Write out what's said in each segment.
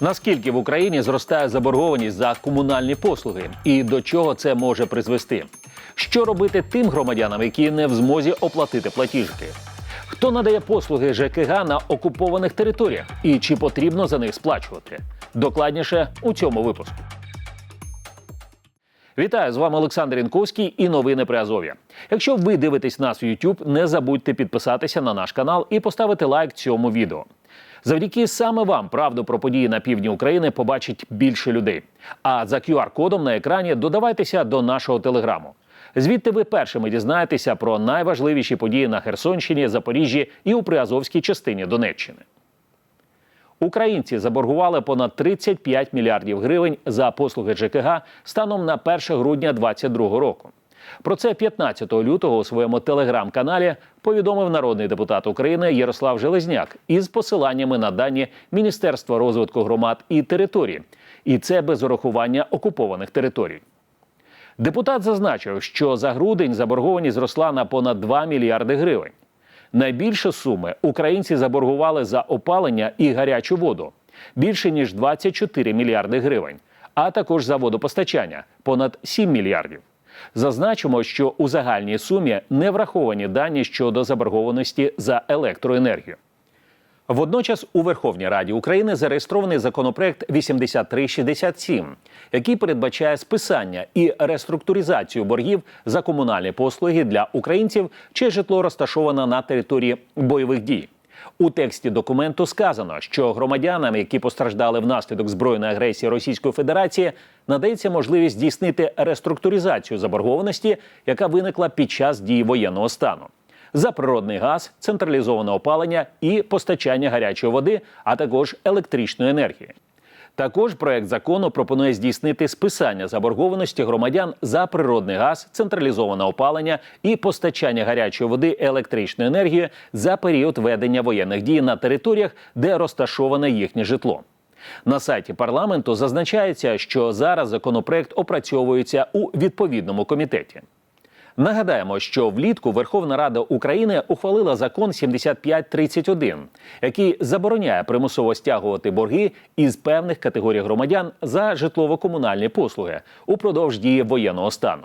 Наскільки в Україні зростає заборгованість за комунальні послуги, і до чого це може призвести? Що робити тим громадянам, які не в змозі оплатити платіжки? Хто надає послуги ЖКГ на окупованих територіях і чи потрібно за них сплачувати? Докладніше у цьому випуску. Вітаю з вами Олександр Інковський і новини при Азов'я. Якщо ви дивитесь нас в YouTube, не забудьте підписатися на наш канал і поставити лайк цьому відео. Завдяки саме вам правду про події на півдні України побачить більше людей. А за QR-кодом на екрані додавайтеся до нашого телеграму. Звідти ви першими дізнаєтеся про найважливіші події на Херсонщині, Запоріжжі і у Приазовській частині Донеччини. Українці заборгували понад 35 мільярдів гривень за послуги ЖКГ станом на 1 грудня 2022 року. Про це 15 лютого у своєму телеграм-каналі повідомив народний депутат України Ярослав Железняк із посиланнями на дані Міністерства розвитку громад і територій, і це без урахування окупованих територій. Депутат зазначив, що за грудень заборгованість зросла на понад 2 мільярди гривень. Найбільше суми українці заборгували за опалення і гарячу воду більше ніж 24 мільярди гривень, а також за водопостачання понад 7 мільярдів. Зазначимо, що у загальній сумі не враховані дані щодо заборгованості за електроенергію. Водночас у Верховній Раді України зареєстрований законопроект 8367, який передбачає списання і реструктуризацію боргів за комунальні послуги для українців, чиє житло розташоване на території бойових дій. У тексті документу сказано, що громадянам, які постраждали внаслідок збройної агресії Російської Федерації, надається можливість здійснити реструктуризацію заборгованості, яка виникла під час дії воєнного стану за природний газ, централізоване опалення і постачання гарячої води, а також електричної енергії. Також проект закону пропонує здійснити списання заборгованості громадян за природний газ, централізоване опалення і постачання гарячої води електричної енергії за період ведення воєнних дій на територіях, де розташоване їхнє житло. На сайті парламенту зазначається, що зараз законопроект опрацьовується у відповідному комітеті. Нагадаємо, що влітку Верховна Рада України ухвалила закон 7531, який забороняє примусово стягувати борги із певних категорій громадян за житлово-комунальні послуги упродовж дії воєнного стану.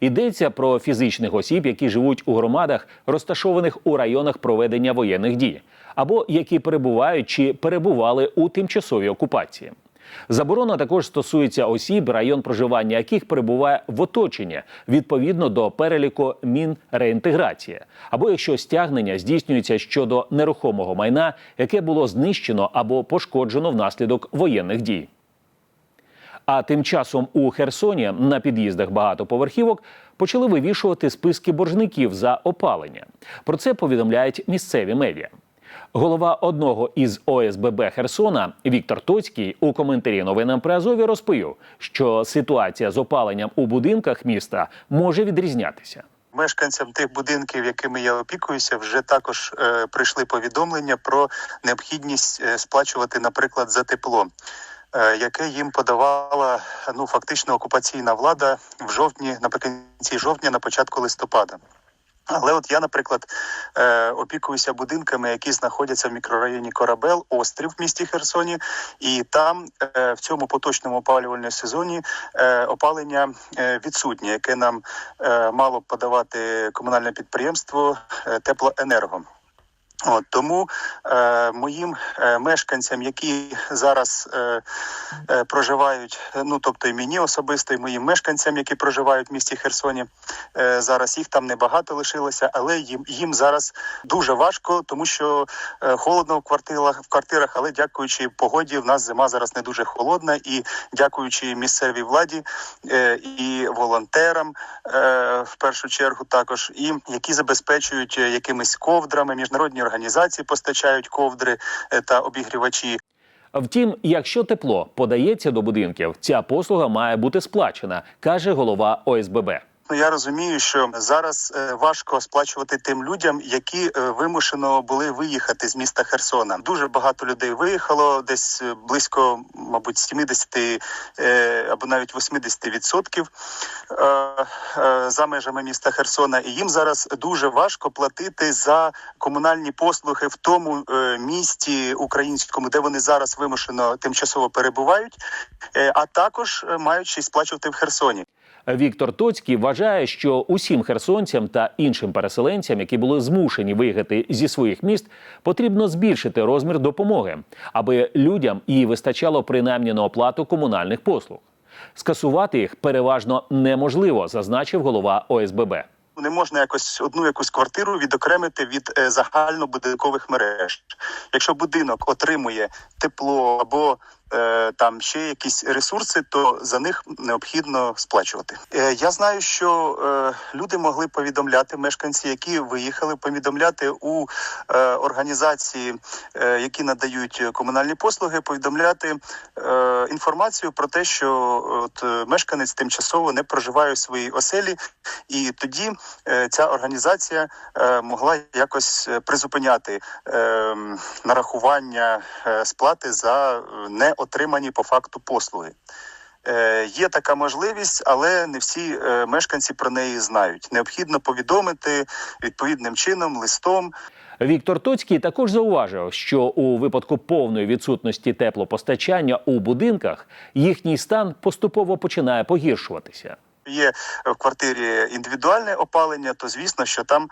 Йдеться про фізичних осіб, які живуть у громадах, розташованих у районах проведення воєнних дій, або які перебувають чи перебували у тимчасовій окупації. Заборона також стосується осіб, район проживання яких перебуває в оточенні відповідно до переліку мін реінтеграції, або якщо стягнення здійснюється щодо нерухомого майна, яке було знищено або пошкоджено внаслідок воєнних дій. А тим часом у Херсоні на під'їздах багатоповерхівок почали вивішувати списки боржників за опалення. Про це повідомляють місцеві медіа. Голова одного із ОСББ Херсона Віктор Тоцький у коментарі новинам при Азові розповів, що ситуація з опаленням у будинках міста може відрізнятися. Мешканцям тих будинків, якими я опікуюся, вже також е, прийшли повідомлення про необхідність е, сплачувати, наприклад, за тепло, е, яке їм подавала ну фактично окупаційна влада в жовтні, наприкінці жовтня, на початку листопада. Але от я, наприклад, е, опікуюся будинками, які знаходяться в мікрорайоні Корабел, острів в місті Херсоні, і там е, в цьому поточному опалювальному сезоні е, опалення відсутнє, яке нам мало подавати комунальне підприємство Теплоенерго. От тому е, моїм е, мешканцям, які зараз е, е, проживають, ну тобто і мені особисто, і моїм мешканцям, які проживають в місті Херсоні, е, зараз їх там небагато лишилося, але їм їм зараз дуже важко, тому що е, холодно в квартирах в квартирах. Але дякуючи погоді, в нас зима зараз не дуже холодна, і дякуючи місцевій владі е, і волонтерам, е, в першу чергу, також і які забезпечують е, якимись ковдрами міжнародні організації постачають ковдри е, та обігрівачі. Втім, якщо тепло подається до будинків, ця послуга має бути сплачена, каже голова ОСББ. Абсолютно я розумію, що зараз е, важко сплачувати тим людям, які е, вимушено були виїхати з міста Херсона. Дуже багато людей виїхало, десь е, близько, мабуть, 70 е, або навіть 80 відсотків за межами міста Херсона. І їм зараз дуже важко платити за комунальні послуги в тому місті українському, де вони зараз вимушено тимчасово перебувають, а також й сплачувати в Херсоні. Віктор Тоцький вважає, що усім херсонцям та іншим переселенцям, які були змушені виїхати зі своїх міст, потрібно збільшити розмір допомоги, аби людям її вистачало принаймні на оплату комунальних послуг. Скасувати їх переважно неможливо, зазначив голова ОСББ. Не можна якось одну якусь квартиру відокремити від е, загальнобудинкових мереж. Якщо будинок отримує тепло або там ще якісь ресурси, то за них необхідно сплачувати. Е, я знаю, що е, люди могли повідомляти мешканці, які виїхали, повідомляти у е, організації, е, які надають комунальні послуги, повідомляти е, інформацію про те, що от е, мешканець тимчасово не проживає у своїй оселі, і тоді е, ця організація е, могла якось е, призупиняти е, нарахування е, сплати за е, неотримані по факту послуги. Е, Є така можливість, але не всі е, мешканці про неї знають. Необхідно повідомити відповідним чином, листом. Віктор Тоцький також зауважив, що у випадку повної відсутності теплопостачання у будинках їхній стан поступово починає погіршуватися. Є в квартирі індивідуальне опалення, то звісно, що там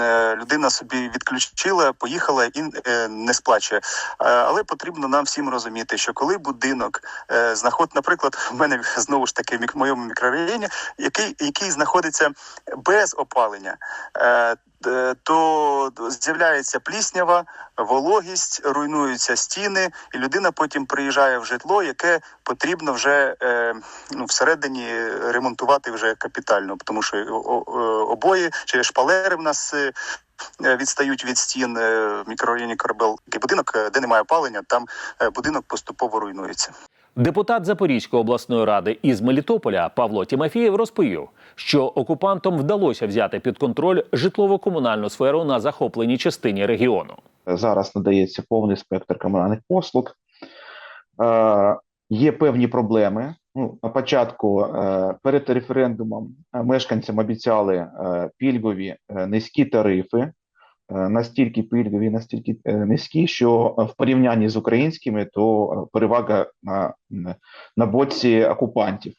е, людина собі відключила, поїхала і е, не сплачує. Е, але потрібно нам всім розуміти, що коли будинок е, знаход, наприклад, в мене знову ж таки в моєму мікрорайоні, який, який знаходиться без опалення. Е, е, то з'являється пліснява, вологість, руйнуються стіни, і людина потім приїжджає в житло, яке потрібно вже е, ну, всередині ремонтувати вже капітально, тому що о- о- обої чи шпалери в нас. е, е, Відстають від стін е, в мікрорайоні Корабел. Будинок, е, де немає опалення, там е, будинок поступово руйнується. Депутат Запорізької обласної ради із Мелітополя Павло Тімофєєв розповів, що окупантам вдалося взяти під контроль житлово-комунальну сферу на захопленій частині регіону. зараз надається повний спектр комунальних послуг. Е, є певні проблеми. Ну, на початку е, перед референдумом е, мешканцям обіцяли е, пільгові низькі тарифи, настільки пільгові, настільки е, низькі, що е, в порівнянні з українськими, то е, перевага на, на боці окупантів.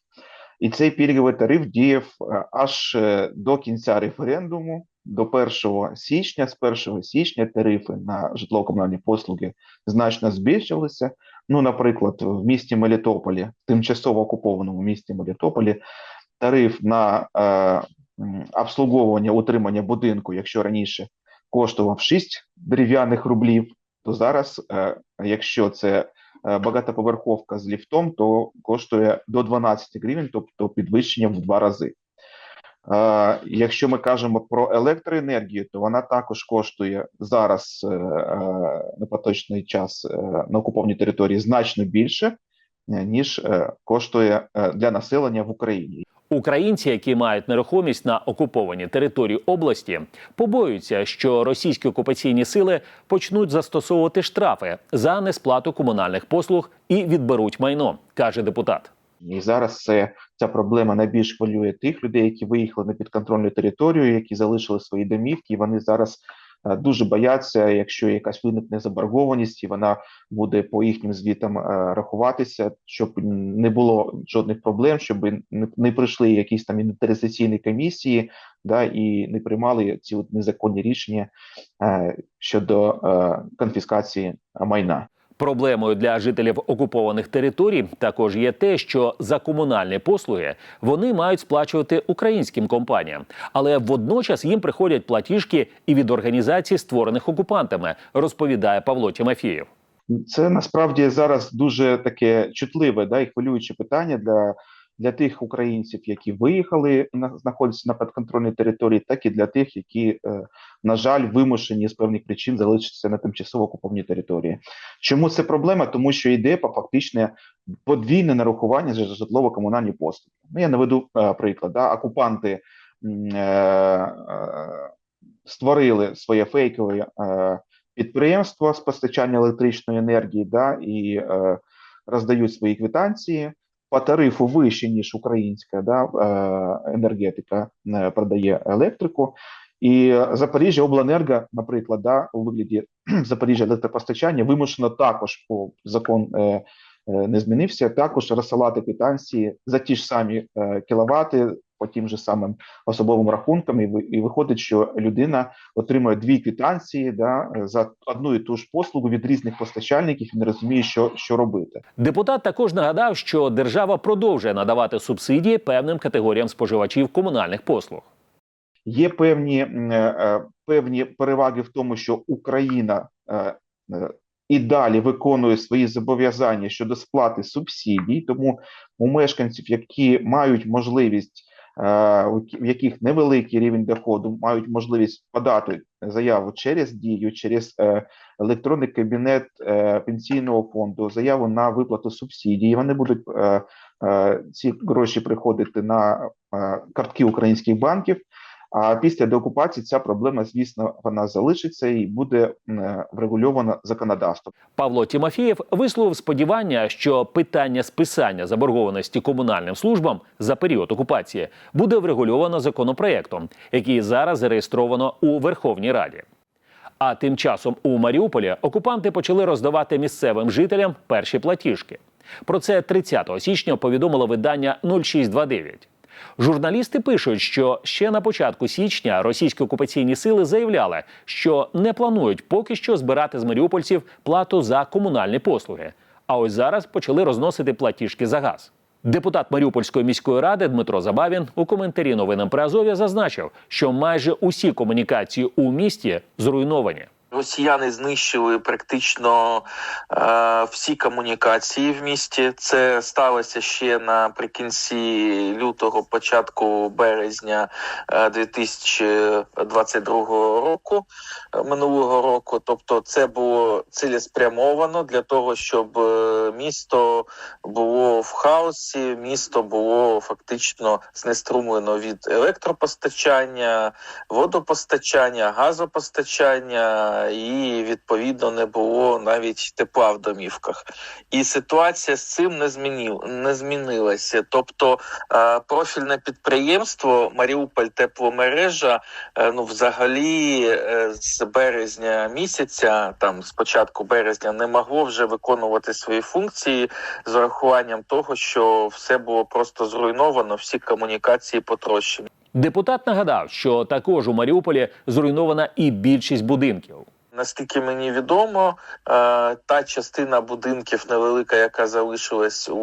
І цей пільговий тариф діяв е, аж е, до кінця референдуму, до 1 січня. З 1 січня тарифи на житлово-комунальні послуги значно збільшилися. Ну, наприклад, в місті Мелітополі, тимчасово окупованому місті Мелітополі, тариф на е, обслуговування утримання будинку, якщо раніше коштував 6 дерев'яних рублів, то зараз, е, якщо це е, багатоповерховка з ліфтом, то коштує до 12 гривень, тобто підвищення в два рази. Е, Якщо ми кажемо про електроенергію, то вона також коштує зараз на поточний час на окупованій території значно більше, ніж коштує для населення в Україні. Українці, які мають нерухомість на окупованій території області, побоюються, що російські окупаційні сили почнуть застосовувати штрафи за несплату комунальних послуг і відберуть майно, каже депутат. І зараз це ця проблема найбільш хвилює тих людей, які виїхали на підконтрольну територію, які залишили свої домівки. І вони зараз дуже бояться, якщо якась виникне заборгованість, і вона буде по їхнім звітам е, рахуватися, щоб не було жодних проблем, щоб не, прийшли якісь там інвентаризаційні комісії, да і не приймали ці от незаконні рішення е, щодо е, конфіскації майна. Проблемою для жителів окупованих територій також є те, що за комунальні послуги вони мають сплачувати українським компаніям, але водночас їм приходять платіжки і від організацій, створених окупантами, розповідає Павло Тимофєєв. Це насправді зараз дуже таке чутливе да, і хвилююче питання для для тих українців, які виїхали на знаходяться на підконтрольній території, так і для тих, які, е, на жаль, вимушені з певних причин залишитися на тимчасово окупованій території. Чому це проблема? Тому що йде по фактичне подвійне нарахування за житлово-комунальні послуги. Ну, я наведу е, приклад. Да? Окупанти е, створили своє фейкове підприємство з постачання електричної енергії, да, і роздають свої квитанції по тарифу вище, ніж українська да, е, енергетика е, продає електрику. І Запоріжжя Обленерго, наприклад, да, у вигляді Запоріжжя електропостачання вимушено також по закон е, не змінився, також розсилати квитанції за ті ж самі кіловати по тим же самим особовим рахункам, і, і виходить, що людина отримує дві квитанції да, за одну і ту ж послугу від різних постачальників і не розуміє, що, що робити. Депутат також нагадав, що держава продовжує надавати субсидії певним категоріям споживачів комунальних послуг. Є певні, е, е, певні переваги в тому, що Україна е, і далі виконує свої зобов'язання щодо сплати субсидій, тому у мешканців, які мають можливість, в яких невеликий рівень доходу, мають можливість подати заяву через дію, через е, електронний кабінет е, пенсійного фонду, заяву на виплату субсидій. Вони будуть е, е, ці гроші приходити на е, картки українських банків. А після деокупації ця проблема, звісно, вона залишиться і буде е, врегульована законодавством. Павло Тімофєєв висловив сподівання, що питання списання заборгованості комунальним службам за період окупації буде врегульовано законопроектом, який зараз зареєстровано у Верховній Раді. А тим часом у Маріуполі окупанти почали роздавати місцевим жителям перші платіжки. Про це 30 січня повідомило видання 0629. Журналісти пишуть, що ще на початку січня російські окупаційні сили заявляли, що не планують поки що збирати з маріупольців плату за комунальні послуги. А ось зараз почали розносити платіжки за газ. Депутат Маріупольської міської ради Дмитро Забавін у коментарі новинам при Азов'я зазначив, що майже усі комунікації у місті зруйновані. Росіяни знищили практично е, всі комунікації в місті. Це сталося ще наприкінці лютого, початку березня е, 2022 року е, минулого року. Тобто, це було цілеспрямовано для того, щоб е, місто було в хаосі, місто було фактично знеструмлено від електропостачання, водопостачання, газопостачання, і відповідно не було навіть тепла в домівках. І ситуація з цим не змінив, не змінилася. Тобто е, профільне підприємство Маріуполь тепломережа, е, ну взагалі е, з березня місяця, там з початку березня, не могло вже виконувати свої функції з урахуванням того, що все було просто зруйновано, всі комунікації потрощені. Депутат нагадав, що також у Маріуполі зруйнована і більшість будинків. Наскільки мені відомо, е, та частина будинків невелика, яка залишилась у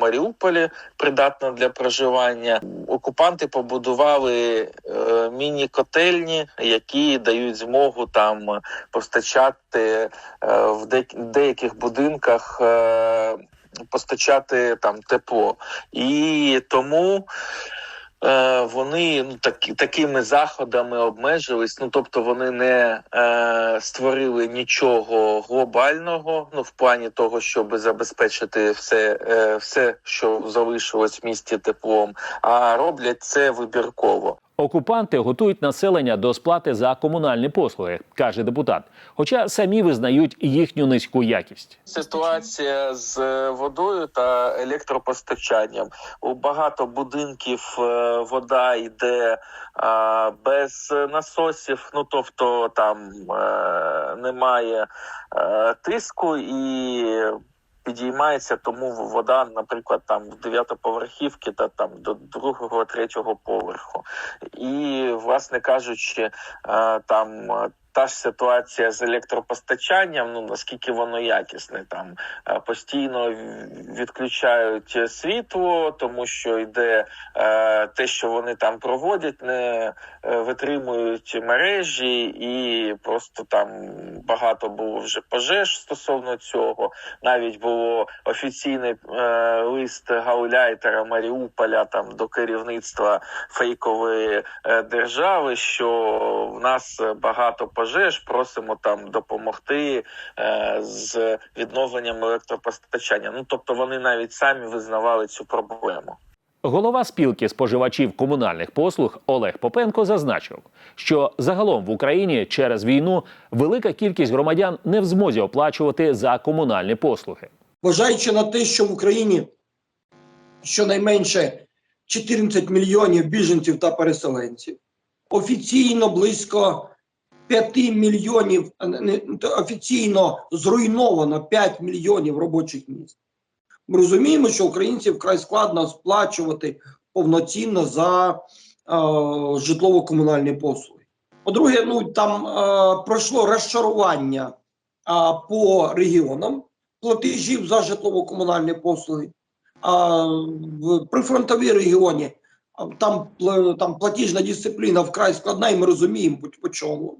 Маріуполі, придатна для проживання. Окупанти побудували е, міні-котельні, які дають змогу там постачати е, в де- деяких будинках. Постачати там тепло, і тому е, вони ну так такими заходами обмежились. Ну тобто вони не е, створили нічого глобального, ну в плані того, щоб забезпечити все, е, все, що залишилось в місті теплом, а роблять це вибірково. Окупанти готують населення до сплати за комунальні послуги, каже депутат. Хоча самі визнають їхню низьку якість. Ситуація з е, водою та електропостачанням у багато будинків е, вода йде а, без насосів. Ну тобто там е, немає е, тиску і. Підіймається, тому вода, наприклад, там в дев'ятоповерхівки та там до другого, третього поверху. І, власне кажучи, е, там е, та ж ситуація з електропостачанням. Ну наскільки воно якісне, там е, постійно відключають світло, тому що йде е, те, що вони там проводять, не е, витримують мережі, і просто там багато було вже пожеж стосовно цього. Навіть було офіційний е, лист гауляйтера Маріуполя там до керівництва фейкової е, держави, що в нас багато пожеж, просимо там допомогти е, з відновленням електропостачання. Ну тобто вони навіть самі визнавали цю проблему. Голова спілки споживачів комунальних послуг Олег Попенко зазначив, що загалом в Україні через війну велика кількість громадян не в змозі оплачувати за комунальні послуги. Вважаючи на те, що в Україні щонайменше 14 мільйонів біженців та переселенців, офіційно близько 5 мільйонів, офіційно зруйновано 5 мільйонів робочих місць. Ми розуміємо, що українців вкрай складно сплачувати повноцінно за е, житлово-комунальні послуги. По-друге, ну там е, пройшло розчарування е, по регіонам платежів за житлово-комунальні послуги. А в прифронтовій регіоні там, там платіжна дисципліна вкрай складна, і ми розуміємо по чому.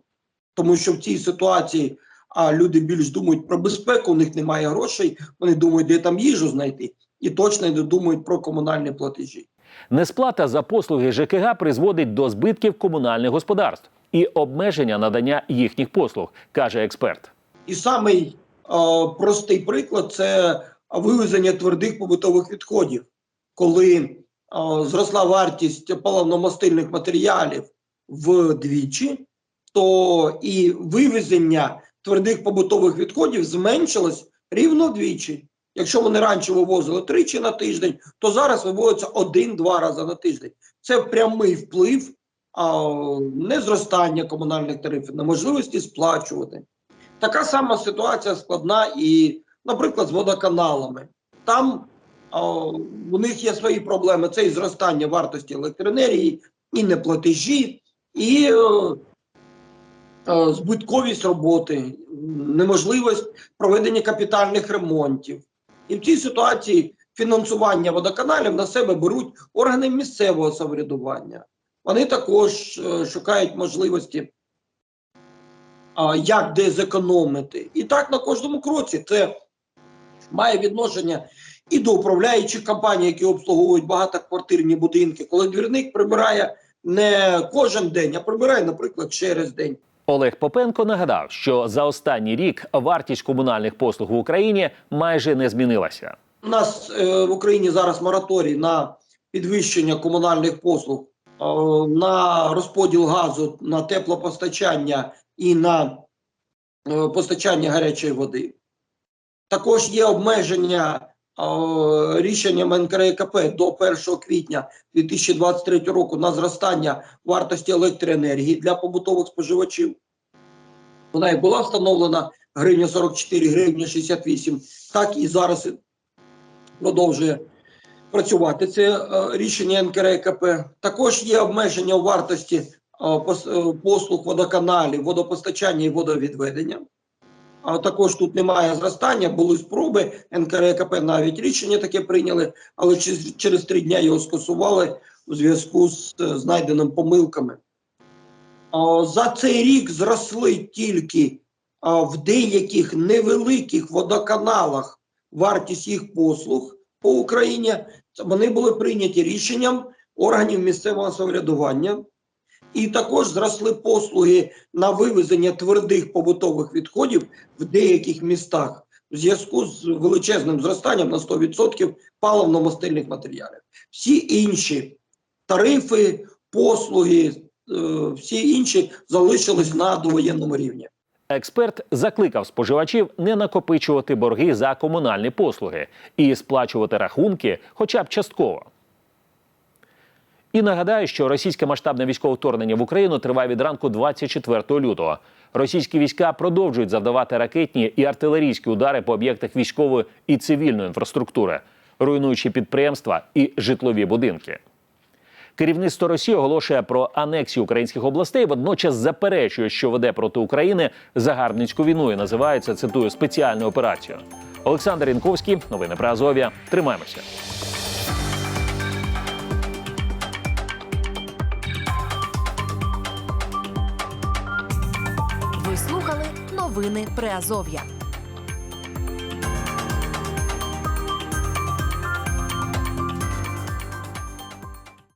Тому що в цій ситуації а, люди більш думають про безпеку, у них немає грошей, вони думають, де там їжу знайти, і точно не думають про комунальні платежі. Несплата за послуги ЖКГ призводить до збитків комунальних господарств і обмеження надання їхніх послуг, каже експерт. І самий е, простий приклад це вивезення твердих побутових відходів, коли е, зросла вартість паливно-мастильних матеріалів вдвічі, то і вивезення твердих побутових відходів зменшилось рівно вдвічі. Якщо вони раніше вивозили тричі на тиждень, то зараз вивозиться один-два рази на тиждень. Це прямий вплив а, незростання комунальних тарифів, неможливості сплачувати. Така сама ситуація складна і, наприклад, з водоканалами. Там о, у них є свої проблеми: це і зростання вартості електроенергії, і неплатежі, і е, збитковість роботи, неможливість проведення капітальних ремонтів. І в цій ситуації фінансування водоканалів на себе беруть органи місцевого самоврядування. Вони також е, шукають можливості а, як де зекономити. І так на кожному кроці це має відношення і до управляючих компаній, які обслуговують багатоквартирні будинки, коли двірник прибирає не кожен день, а прибирає, наприклад, через день. Олег Попенко нагадав, що за останній рік вартість комунальних послуг в Україні майже не змінилася. У нас е, в Україні зараз мораторій на підвищення комунальних послуг, е, на розподіл газу, на теплопостачання і на е, постачання гарячої води. Також є обмеження рішенням НКРЕКП до 1 квітня 2023 року на зростання вартості електроенергії для побутових споживачів. Вона і була встановлена гривня 44, гривня 68, так і зараз продовжує працювати. Це е, рішення НКРЕКП. Також є обмеження у вартості е, е, послуг водоканалів, водопостачання і водовідведення. А також тут немає зростання, були спроби. НКРЕКП навіть рішення таке прийняли, але через, через три дні його скасували у зв'язку з е, знайденими помилками. За цей рік зросли тільки в деяких невеликих водоканалах вартість їх послуг по Україні. Вони були прийняті рішенням органів місцевого самоврядування. І також зросли послуги на вивезення твердих побутових відходів в деяких містах в зв'язку з величезним зростанням на 100% паливно-мастильних матеріалів. Всі інші тарифи, послуги, е, всі інші залишились на довоєнному рівні. Експерт закликав споживачів не накопичувати борги за комунальні послуги і сплачувати рахунки хоча б частково. І нагадаю, що російське масштабне військове вторгнення в Україну триває від ранку 24 лютого. Російські війська продовжують завдавати ракетні і артилерійські удари по об'єктах військової і цивільної інфраструктури, руйнуючи підприємства і житлові будинки. Керівництво Росії оголошує про анексію українських областей, водночас заперечує, що веде проти України загарбницьку війну і називається цитую спеціальну операцію. Олександр Янковський, новини про Азов'я. Тримаємося. Новини Приазов'я.